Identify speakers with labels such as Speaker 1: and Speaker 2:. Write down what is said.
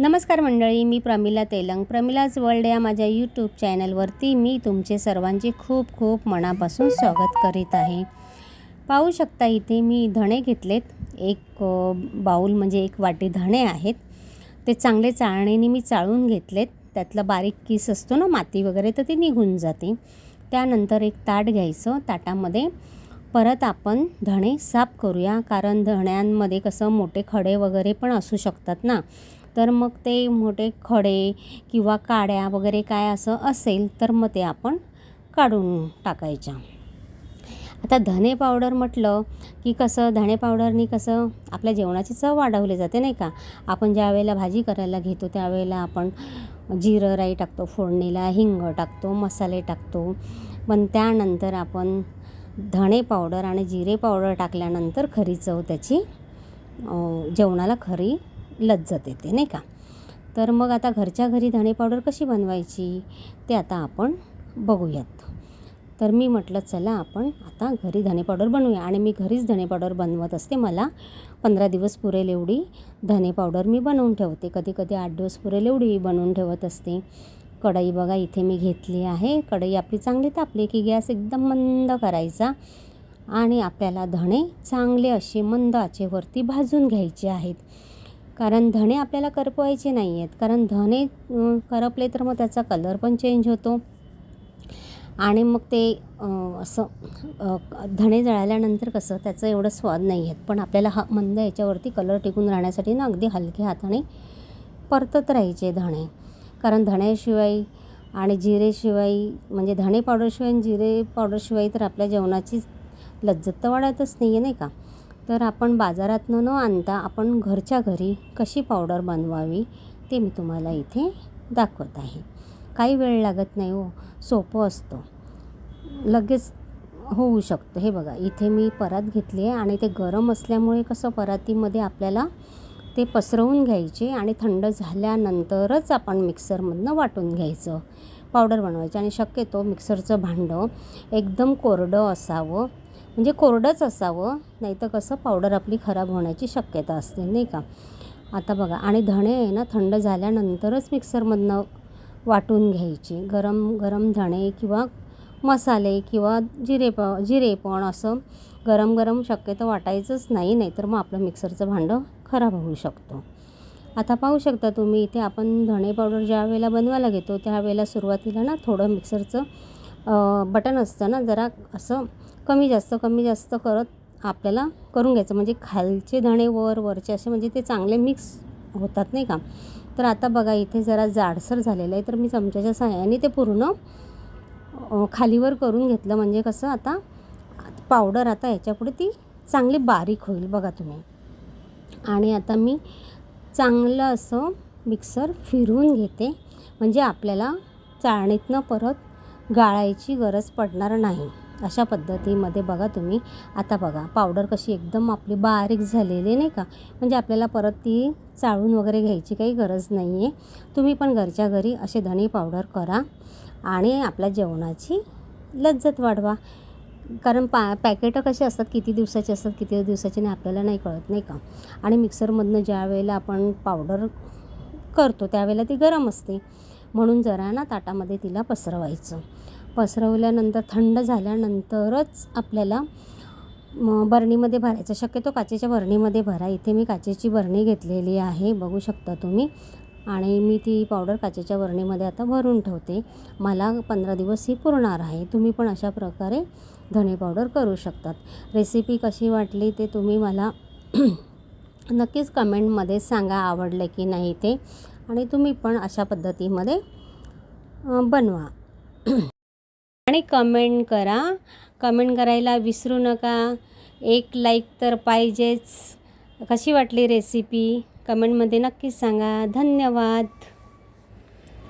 Speaker 1: नमस्कार मंडळी मी प्रमिला तेलंग. प्रमिलाज वर्ल्ड या माझ्या यूट्यूब चॅनलवरती मी तुमचे सर्वांचे खूप खूप मनापासून स्वागत करीत आहे. पाहू शकता इथे मी धणे घेतलेत. एक बाऊल म्हणजे एक वाटी धणे आहेत. ते चांगले चाळणीने मी चाळून घेतलेत. त्यातला बारीक किस असतो ना माती वगैरे तर ते निघून जाते. त्यानंतर एक ताट घ्यायचं. ताटामध्ये परत आपण धणे साफ करूया. कारण धण्यांमध्ये कसं मोठे खडे वगैरे पण असू शकतात ना. तर मग ते मोठे खडे किंवा काड्या वगैरे काय असं असेल तर मग ते आपण काढून टाकायच्या. आता धने पावडर म्हटलं की कसं धणे पावडरनी कसं आपल्या जेवणाची चव वाढवली जाते नाही का? आपण ज्या वेळेला भाजी करायला घेतो त्यावेळेला आपण जिरं राई टाकतो फोडणीला हिंग टाकतो मसाले टाकतो. पण त्यानंतर आपण धणे पावडर आणि जिरे पावडर टाकल्यानंतर खरी चव त्याची जेवणाला खरी लज्जत येते नाही का? तर मग आता घरच्या घरी धणे पावडर कशी बनवायची ते आता आपण बघूयात. तर मी म्हटलं चला आपण आता घरी धणे पावडर बनवूया. आणि मी घरीच धणे पावडर बनवत असते. मला पंधरा दिवस पुरेल एवढी धणे पावडर मी बनवून ठेवते. कधी कधी आठ दिवस पुरेल एवढी बनवून ठेवत असते. कढई बघा इथे मी घेतली आहे. कढई आपली चांगली तापली की गॅस एकदम मंद करायचा आणि आपल्याला धणे चांगले असे मंद आचेवरती भाजून घ्यायचे आहेत. कारण धणे आपल्याला करपवायचे नाही आहेत कारण धणे करपले तर मग त्याचा कलर पण चेंज होतो. आणि मग ते असं धणे जळाल्यानंतर कसं त्याचं एवढं स्वाद नाही आहेत पण आपल्याला हा मंद याच्यावरती कलर टिकून राहण्यासाठी ना अगदी हलक्या हाताने परतत राहायचे धणे. कारण धण्याशिवाय आणि जिरेशिवाय म्हणजे धणे पावडरशिवाय आणि जिरे पावडरशिवाय तर आपल्या जेवणाची लज्जत तर वाढतच नाही आहे नाही का? तर आपण बाजारातनं न आणता आपण घरच्या घरी कशी पावडर बनवावी ते मी तुम्हाला इथे दाखवत आहे. काही वेळ लागत नाही हो सोपं असतं. लगेच होऊ शकतं. हे बघा इथे मी परात घेतली आहे आणि ते गरम असल्यामुळे कसं परातीमध्ये आपल्याला ते पसरवून घ्यायचे आणि थंड झाल्यानंतरच आपण मिक्सरमधनं वाटून घ्यायचं पावडर बनवायची. आणि शक्यतो मिक्सरचं भांडं एकदम कोरडं असावं. म्हणजे कोरडंच असावं नाही तर कसं पावडर आपली खराब होण्याची शक्यता असते नाही का? आता बघा आणि धणे आहे ना थंड झाल्यानंतरच मिक्सरमधनं वाटून घ्यायचे. गरम गरम धणे किंवा मसाले किंवा जिरे प जिरे पण असं गरम गरम शक्यतो वाटायचंच नाही नाहीतर मग आपलं मिक्सरचं भांडं खराब होऊ शकतो. आता पाहू शकता तुम्ही इथे आपण धणे पावडर ज्या वेळेला बनवायला घेतो त्यावेळेला सुरुवातीला ना थोडं मिक्सरचं बटन असतं ना जरा असं कमी जास्त कमी जास्त करत आपल्याला करून घ्यायचं. म्हणजे खालचे धणे वर वरचे असे म्हणजे ते चांगले मिक्स होतात नाही का? तर आता बघा इथे जरा जाडसर झालेलं आहे. तर मी चमच्याच्या सहाय्याने ते पूर्ण खालीवर करून घेतलं. म्हणजे कसं आता पावडर आता याच्यापुढे ती चांगली बारीक होईल बघा तुम्ही. आणि आता मी चांगलं असं मिक्सर फिरवून घेते. म्हणजे आपल्याला चाळणीतनं परत गाळायची गरज पडणार नाही. अशा पद्धतीमध्ये बघा तुम्ही. आता बघा पावडर कशी एकदम आपली बारीक झालेली नाही का? म्हणजे आपल्याला परत ती चाळून वगैरे घ्यायची काही गरज नाही आहे तुम्ही पण घरच्या घरी असे धणे पावडर करा आणि आपल्या जेवणाची लज्जत वाढवा. कारण पा पॅकेटं कसे असतात किती दिवसाचे असतात किती दिवसाचे नाही आपल्याला नाही कळत नाही का? आणि मिक्सरमधनं ज्या वेळेला आपण पावडर करतो त्यावेळेला ती गरम असते. म्हणून जरा ना ताटामध्ये तिला पसरवायचं. पसरवल्यानंतर थंड झाल्यानंतरच आपल्याला बरणीमध्ये भरायचं. शक्यतो काचेच्या बरणीमध्ये भरा. इथे मी काचेची बरणी घेतलेली आहे बघू शकता तुम्ही. आणि मी ती पावडर काचेच्या बरणीमध्ये आता भरून ठेवते. मला पंधरा दिवस ही पुरणार आहे. तुम्ही पण अशा प्रकारे धणे पावडर करू शकतात. रेसिपी कशी वाटली ते तुम्ही मला नक्कीच कमेंटमध्ये सांगा आवडले की नाही ते. आणि तुम्ही पण अशा पद्धतीमध्ये बनवा. आणि कमेंट करा. कमेंट करायला विसरू नका. एक लाईक तर पाहिजेच. कशी वाटली रेसिपी कमेंटमध्ये नक्कीच सांगा. धन्यवाद.